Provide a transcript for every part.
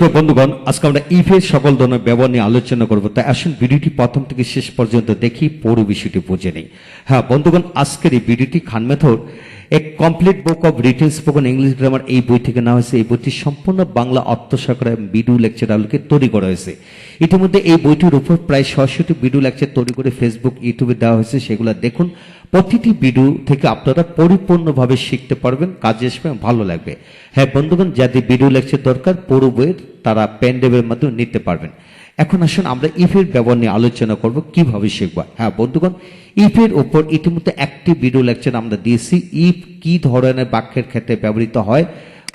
বন্ধুগণ, আজকে আমরা ইভের সকল ধরনের ব্যবহার নিয়ে আলোচনা করব। তাই আসুন ভিডিওটি প্রথম থেকে শেষ পর্যন্ত দেখি পুরো বিষয়টি বুঝে নেই। হ্যাঁ বন্ধুগণ, আজকের এই ভিডিওটি খান মেথর এক complete book of written spoken English grammar এই বই থেকে নেওয়া হয়েছে। এই বইটি সম্পূর্ণ বাংলা অর্থসাকরা ভিডিও লেকচার আলোকে তৈরি করা হয়েছে। ইতিমধ্যে এই বইটির উপর প্রায় ছশোটি ভিডিও লেকচার তৈরি করে ফেসবুক ইউটিউবে দেওয়া হয়েছে। সেগুলো দেখুন। প্রতিটি ভিডিও থেকে আপনারা পরিপূর্ণভাবে শিখতে পারবেন, কাজে আসবে ভালো লাগবে। হ্যাঁ বন্ধুগণ, যাদের ভিডিও লেকচার দরকার, পুরো বইয়ের তারা ড্রাইভের মাধ্যমে নিতে পারবেন। এখন আসুন আমরা ইফের ব্যবহার নিয়ে আলোচনা করব, কীভাবে শিখব? হ্যাঁ বন্ধুগণ, ইফের উপর ইতিমধ্যে একটি ভিডিও লেকচার আমরা দিয়েছি। ইফ কি ধরনের বাক্যের ক্ষেত্রে ব্যবহৃত হয়,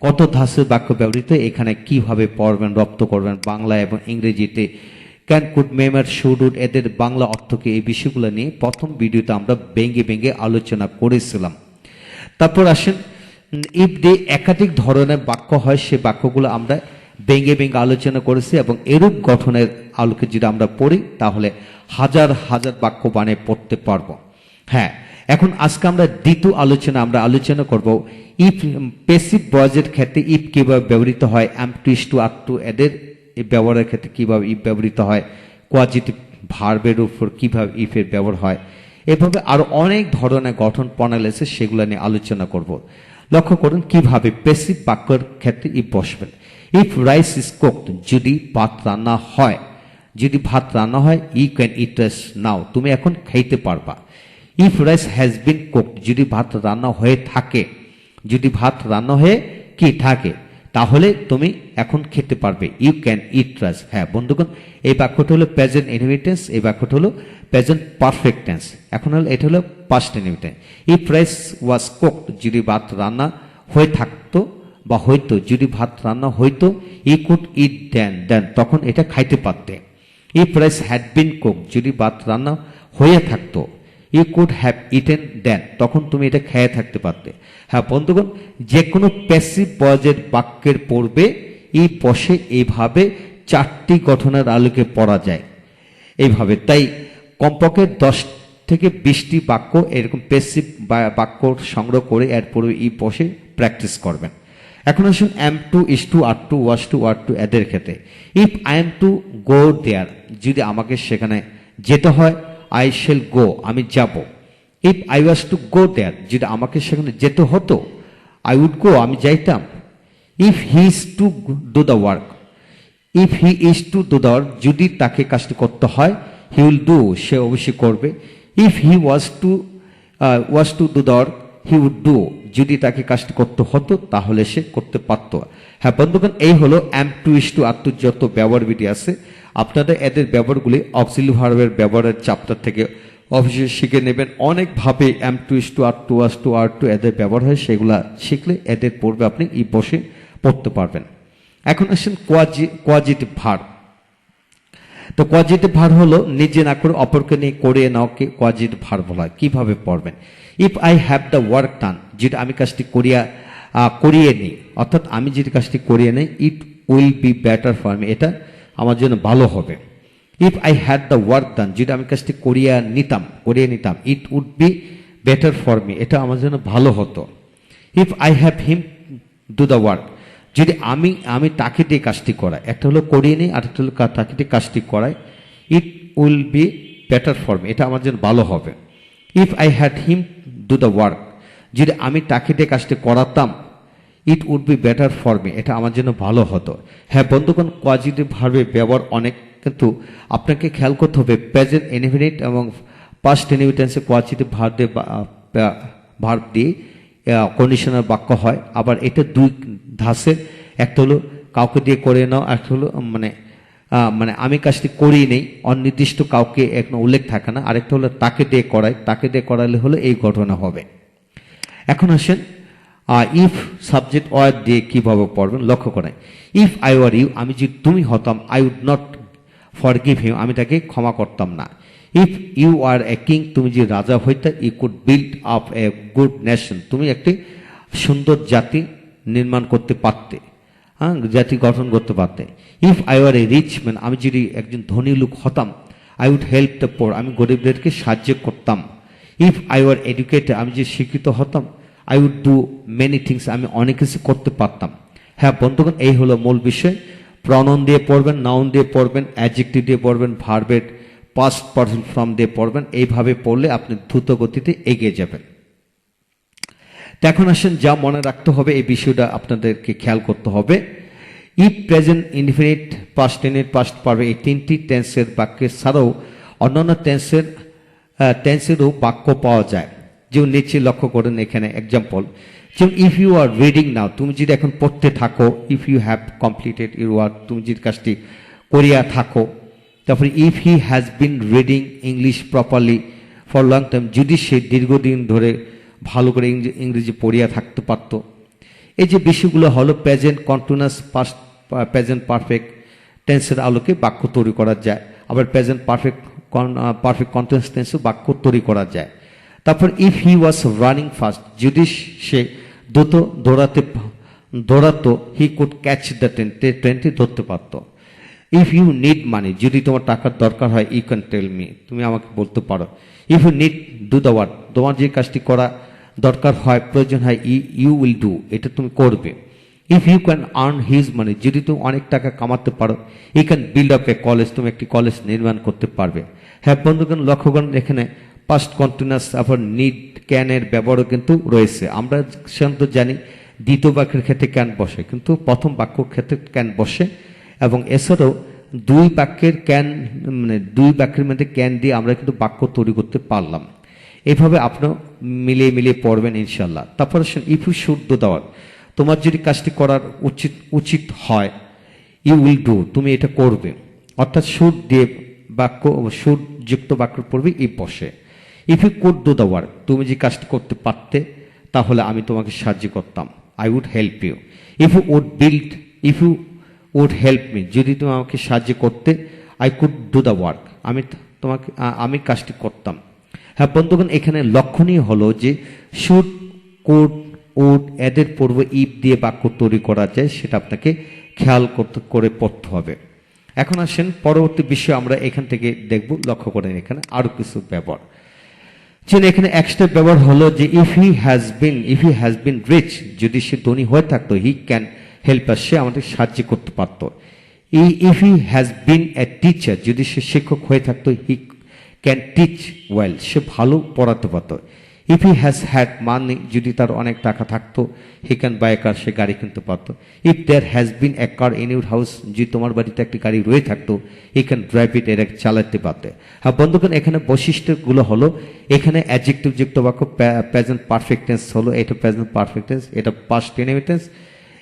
কত ধাসের বাক্য ব্যবহৃত, এখানে কীভাবে পড়বেন, রপ্ত করবেন, বাংলা এবং ইংরেজিতে ক্যান কুড মেমার শুডুড এদের বাংলা অর্থকে এই বিষয়গুলো নিয়ে প্রথম ভিডিওতে আমরা ভেঙে ভেঙে আলোচনা করেছিলাম। তারপর আসেন ইফ দিয়ে একাধিক ধরনের বাক্য হয়, সে বাক্যগুলো আমরা ভেঙে ভেঙে আলোচনা করেছি এবং এরূপ গঠনের আলোকে যদি আমরা পড়ি, তাহলে হাজার হাজার বাক্য বানিয়ে পড়তে পারব। হ্যাঁ এখন আজকে আমরা দ্বিতীয় আলোচনা আমরা আলোচনা করব ইফ, পেসিভ বয়েজের ক্ষেত্রে ইফ কীভাবে ব্যবহৃত হয় am to is to up to এদের ব্যবহারের ক্ষেত্রে কীভাবে ইফ ব্যবহৃত হয়, কোয়াজিটিভ ভার্বের উপর কীভাবে ইফের ব্যবহার হয়, এভাবে আরও অনেক ধরনের গঠন প্রণালী আছে, সেগুলো নিয়ে আলোচনা করব। লক্ষ্য করুন কীভাবে পেসিভ বাক্যের ক্ষেত্রে ইফ বসবেন। ইফ রাইস ইজ কুকড যদি ভাত রান্না হয়, যদি ভাত রান্না হয় you can eat rice now তুমি এখন খাইতে পারবা। If rice has been cooked যদি ভাত রান্না হয়ে থাকে, যদি ভাত রান্না হয়ে কি থাকে, তাহলে তুমি এখন খেতে পারবে। ইউ ক্যান ইট রাইস হ্যাঁ বন্ধুগণ, এই বাক্যটা হলো প্রেজেন্ট ইনভিটেন্স এই বাক্যটা হলো প্রেজেন্ট পারফেক্ট টেন্স এখন হলো, এটা হলো past indefinite if rice was cooked যদি ভাত রান্না হয়ে থাকতো বা হইতো, যদি ভাত রান্না হইতো, ই কুড ইট দেন দেন, তখন এটা খাইতে পারতে। If rice had been cook যদি ভাত রান্না হয়ে থাকতো you could have eaten then, তখন তুমি এটা খেয়ে থাকতে পারতে। হ্যাঁ বন্ধুগণ যে কোনো প্যাসিভ বয়েজের বাক্যের পূর্বে এই বসে এইভাবে চারটি গঠনের আলোকে পড়া যায়। এইভাবে, তাই কমপক্ষে দশ থেকে বিশটি বাক্য এরকম পেসিভ বাক্য সংগ্রহ করে এর পূর্বে ই বসে প্র্যাকটিস করবেন। এখন আসুন am to is to are to was to are to এদের ক্ষেত্রে। If I am to go there যদি আমাকে সেখানে যেতে হয় আই শেল গো আমি যাব। If I was to go there যদি আমাকে সেখানে যেতে হতো আই উড গো আমি যাইতাম। If he is to do the work if he is to do the work যদি তাকে কাজটি করতে হয় হি উইল ডু সে অবশ্যই করবে। If he was to was to do the work he would do যদি তাকে কাজটি করতে হতো, তাহলে সে করতে পারত। হ্যাঁ বন্ধুগণ, এই হলো অ্যাম টু ইস টু আত্ম যত ব্যবহার বিধি আছে, আপনাদের এদের ব্যবহারগুলি অক্সিলি ভার্বের ব্যবহারের চ্যাপ্টার থেকে অবশ্যই শিখে নেবেন। অনেকভাবে am to is to are to was to are to এদের ব্যবহার হয়, সেগুলা শিখলে এদের পড়বে আপনি ই বসে পড়তে পারবেন। এখন আসেন কোয়াজি কোয়াজিটিভ ভার তো কোয়াজিটিভ ভার হলো, নিজে না করে অপরকে নিয়ে করিয়ে নেওয়াকে কোয়াজিটিভ ভার বলা হয়। কীভাবে পড়বেন? If I have the work done যেটা আমি কাজটি করিয়া করিয়ে নিই, অর্থাৎ আমি যেটি কাজটি করিয়ে নিই it will be better for me এটা আমার জন্য ভালো হবে। If I had the work done যেটা আমি কাজটি করিয়া নিতাম, করিয়ে নিতাম it would be better for me এটা আমার জন্য ভালো হতো। If I have him do the work যদি আমি আমি তাকে দিয়ে কাজটি করাই, একটা হলো করিয়ে নিই আর একটা হলো তাকে দিয়ে কাজটি করাই it will be better for me এটা আমার জন্য ভালো হবে। If I had him do the work যদি আমি তাকে দিয়ে কাজটি করাতাম it would be better for me এটা আমার জন্য ভালো হতো। হ্যাঁ বন্ধুগণ কোয়াজিটিভ ভার্বে ব্যবহার অনেক, কিন্তু আপনাকে খেয়াল করতে হবে প্রেজেন্ট ইনফিনিট এবং পাস্ট ইনভিটেন্সে কোয়াজিটিভ দিয়ে ভার্ব দিয়ে কন্ডিশনাল বাক্য হয়। আবার এটা দুই ধাসের একটা হলো কাউকে দিয়ে করে নাও একটা হলো মানে মানে আমি কাজটি করি নেই, অনির্দিষ্ট কাউকে এখন উল্লেখ থাকে না। আরেকটা হলো তাকে দিয়ে করাই, তাকে দিয়ে করালে হলো এই ঘটনা হবে। এখন আসেন ইফ সাবজেক্ট ওয়ার দিয়ে কীভাবে পড়বেন? লক্ষ্য করেন। ইফ আই ওয়ার ইউ আমি যদি তুমি হতাম I would not forgive him আমি তাকে ক্ষমা করতাম না। If you are a king তুমি যে রাজা হইতে you could build up a good nation তুমি একটি সুন্দর জাতি নির্মাণ করতে পারতে। হ্যাঁ জাতি গঠন করতে পারতে। If I are a rich man আমি যদি একজন ধনী লোক হতাম I would help the poor আমি গরিবদেরকে সাহায্য করতাম। ইফ আই ওয়ার এডুকেটেড আমি যে শিক্ষিত হতাম I would do many things আমি অনেক কিছু করতে পারতাম। হ্যাঁ বন্ধুগণ, এই হলো মূল বিষয়। প্রনন দিয়ে পড়বেন নাউন দিয়ে পড়বেন অ্যাডজেক্টিভ দিয়ে পড়বেন ভার্বের পাস্ট পার্সন ফর্ম দিয়ে পড়বেন, এইভাবে পড়লে আপনি দ্রুত গতিতে এগিয়ে যাবেন। এখন আসেন, যা মনে রাখতে হবে, এই বিষয়টা আপনাদেরকে খেয়াল করতে হবে। ইফ প্রেজেন্ট ইনফিনিট পাস্ট টেনের পাস্ট পারবে এই তিনটি টেন্সের বাক্যের ছাড়াও অন্যান্য টেন্সের টেন্সেরও বাক্য পাওয়া যায়। যেমন নিচে লক্ষ্য করেন এখানে এক্সাম্পল যেমন if you are reading now তুমি যদি এখন পড়তে থাকো if you have completed your work তুমি যদি কাজটি করিয়া থাকো, তারপরে if he has been reading English properly for long time যদি সে দীর্ঘদিন ধরে ভালো করে ইংরেজি পড়িয়া থাকতে পারত, এই যে বিষয়গুলো হলো present continuous past present perfect টেন্সের আলোকে বাক্য তৈরি করা যায়, আবার প্রেজেন্ট পারফেক্ট পারফেক্ট কন্টিনিউয়াস টেন্সে বাক্য তৈরি করা যায়। তারপর if he was running fast যদি সে দ্রুত দৌড়াতে দৌড়াতো he could catch the train ট্রেনটি ধরতে পারতো। ইফ ইউ নিড মানি যদি তোমার টাকার দরকার হয় ইউ ক্যান টেল মি তুমি আমাকে বলতে পারো। If you need do the work তোমার যে কাজটি করা দরকার হয়, প্রয়োজন হয় ই ইউ উইল ডু এটা তুমি করবে। If you can earn his money যদি তুমি অনেক টাকা কামাতে পারো you can build up a college তুমি একটি কলেজ নির্মাণ করতে পারবে। হ্যাঁ বন্ধুগণ, লক্ষ্য করেন, এখানে পাস্ট কন্টিনিউয়াস আবার নিড ক্যানের ব্যবহারও কিন্তু রয়েছে। আমরা সাধারণত জানি দ্বিতীয় বাক্যের ক্ষেত্রে ক্যান বসে, কিন্তু প্রথম বাক্যর ক্ষেত্রে ক্যান বসে এবং এছাড়াও দুই বাক্যের ক্যান মানে দুই বাক্যের মধ্যে ক্যান দিয়ে আমরা কিন্তু বাক্য তৈরি করতে পারলাম। এইভাবে আপনিও মিলিয়ে মিলিয়ে পড়বেন ইনশাল্লাহ তারপরে ইফ ইউ ডু দেওয়ার তোমার যদি কাজটি করার উচিত উচিত হয় ইউ উইল ডু তুমি এটা করবে। অর্থাৎ সুর দিয়ে বাক্য সুর যুক্ত বাক্য পড়বে ইফ বসে। If you could do the work তুমি যে কাজটি করতে পারতে, তাহলে আমি তোমাকে সাহায্য করতাম। I would help you if you would build if you would help me যদি তুমি আমাকে সাহায্য করতে I could do the work আমি তোমাকে আমি কাজটি করতাম। হ্যাঁ বন্ধুগণ, এখানে লক্ষণীয় হলো যে শুড কোড উড এদের পূর্ব ইফ দিয়ে বাক্য তৈরি করা যায়, সেটা আপনাকে খেয়াল করতে, করে পড়তে হবে। এখন আসেন, পরবর্তী বিষয় আমরা এখান থেকে দেখব, লক্ষ্য করেন এখানে আরও কিছু ব্যবহার। যেন এখানে একসাথে ব্যবহার হলো যে if he has been if he has been rich যদি সে ধনী হয়ে থাকতো হি ক্যান হেল্প আস সে আমাদের সাহায্য করতে পারত। এই if he has been a teacher যদি সে শিক্ষক হয়ে থাকতো হি ক্যান টিচ ওয়েল সে ভালো পড়াতে পারতো। If he has had money যদি তার অনেক টাকা থাকতো হি ক্যান বাই কার সে গাড়ি কিনতে পারতো। If there has been a car in your house যদি তোমার বাড়িতে একটি গাড়ি রয়ে থাকতো হি ক্যান ড্রাইভ ইট এর চালাতে পারতে। হ্যাঁ বন্ধুগণ, এখানে বৈশিষ্ট্যগুলো হলো, এখানে অ্যাডজেক্টিভ যুক্ত বাক্য প্রেজেন্ট পারফেক্ট টেন্স হলো, এটা প্রেজেন্ট পারফেক্ট টেন্স এটা পাস্ট টেন্স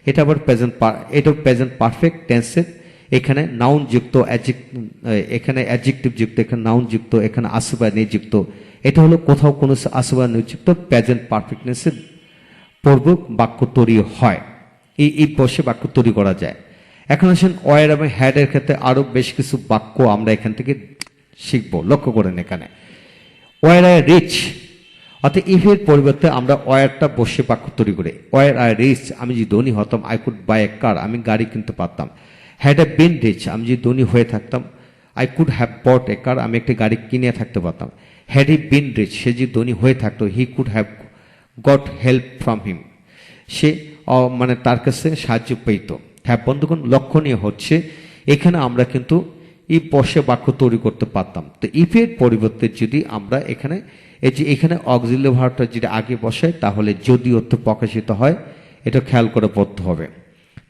এটা আবার প্রেজেন্ট এটা প্রেজেন্ট পারফেক্ট টেন্সের এখানে নাউন যুক্ত এখানে অ্যাডজেক্টিভ যুক্ত, এখানে নাউন যুক্ত, এখানে আসবা নিযুক্ত এটা হলো কোথাও কোনো আসবা নিযুক্ত প্রেজেন্ট পারফেক্টনেসের পূর্বক বাক্য তৈরি হয়। এই এই বসে বাক্য তৈরি করা যায়। এখন আসেন ওয়ার এবং হ্যাডের ক্ষেত্রে আরও বেশ কিছু বাক্য আমরা এখান থেকে শিখব। লক্ষ্য করেন এখানে। Were I rich. অর্থাৎ ইফের পরিবর্তে আমরা ওয়ারটা বসে বাক্য তৈরি করে। ওয়ার আই রিচ, আমি যদি ধনী হতাম I could buy a car আমি গাড়ি কিনতে পারতাম। হ্যাড এ বিন রিচ, আমি যদি ধনী হয়ে থাকতাম I could have bought a car আমি একটি গাড়ি কিনে থাকতে পারতাম। হ্যাড ই বিন রিচ সে যদি ধনী হয়ে থাকতো he could have got help from him সে মানে তার কাছে সাহায্য পেত হ্যাঁ বন্ধুগণ, লক্ষণীয় হচ্ছে, এখানে আমরা কিন্তু এই বসে বাক্য তৈরি করতে পারতাম। তো ইফের পরিবর্তে যদি আমরা এখানে, এই যে এখানে অক্সিলি ভার্বটা যদি আগে বসে তাহলে যদি অর্থ প্রকাশিত হয়, এটা খেয়াল করে পড়তে হবে।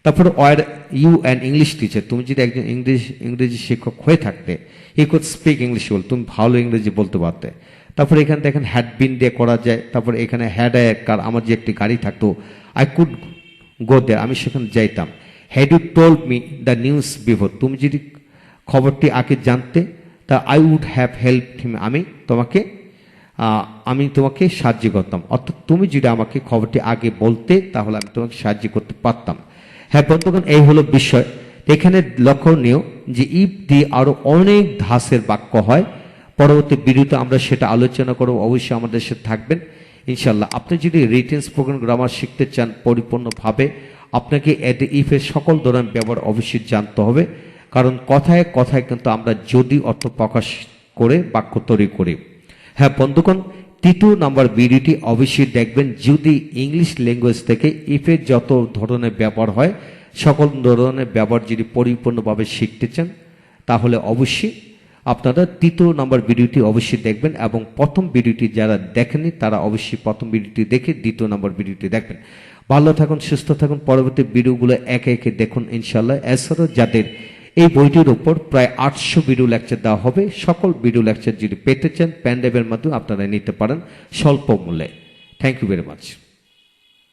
তারপরে were you and English teacher, তুমি যদি একজন ইংলিশ ইংরেজি শিক্ষক হয়ে থাকতে ই কুড স্পিক ইংলিশ বল, তুমি ভালো ইংরেজি বলতে পারতে। তারপরে এখানে দেখেন হ্যাড বিন দিয়ে করা যায়, তারপর এখানে হ্যাড কার আমার যে একটি গাড়ি থাকতো আই কুড গো দেয়ার আমি সেখানে যাইতাম। Had you told me the news before তুমি যদি খবরটি আগে জানতে, তা I would have help him আমি তোমাকে আমি তোমাকে সাহায্য করতাম। অর্থাৎ তুমি যদি আমাকে খবরটি আগে বলতে, তাহলে আমি তোমাকে সাহায্য করতে পারতাম। হ্যাঁ বন্ধুগণ, এই হলো বিষয়। এখানে লক্ষণীয় যে ইফ দিয়ে আরও অনেক ধাসের বাক্য হয়। পরবর্তী ভিডিওতে আমরা সেটা আলোচনা করব, অবশ্যই আমাদের সাথে থাকবেন। ইনশাল্লাহ আপনি যদি রিটেন স্পোকেন গ্রামার শিখতে চান পরিপূর্ণভাবে, আপনাকে এড ইফের সকল ধরনের ব্যবহার অবশ্যই জানতে হবে। কারণ কথায় কথায় কিন্তু আমরা যদি অর্থ প্রকাশ করে বাক্য তৈরি করি। হ্যাঁ বন্ধুগণ তৃতীয় নাম্বার ভিডিওটি অবশ্যই দেখবেন যদি ইংলিশ ল্যাঙ্গুয়েজ থেকে ইফের যত ধরনের ব্যবহার হয়, সকল ধরনের ব্যবহার যদি পরিপূর্ণভাবে শিখতে চান, তাহলে অবশ্যই আপনারা তৃতীয় নাম্বার ভিডিওটি অবশ্যই দেখবেন এবং প্রথম ভিডিওটি যারা দেখেনি তারা অবশ্যই প্রথম ভিডিওটি দেখে দ্বিতীয় নাম্বার ভিডিওটি দেখবেন। ভালো থাকুন, সুস্থ থাকুন, পরবর্তী ভিডিওগুলো একে একে দেখুন ইনশাল্লাহ এছাড়াও যাদের এই বইটির উপর প্রায় আটশো ভিডিও লেকচার দেওয়া হবে। সকল ভিডিও লেকচার যদি পেতে চান প্যান্ডেবের মাধ্যমে আপনারা নিতে পারেন স্বল্প মূল্যে। Thank you very much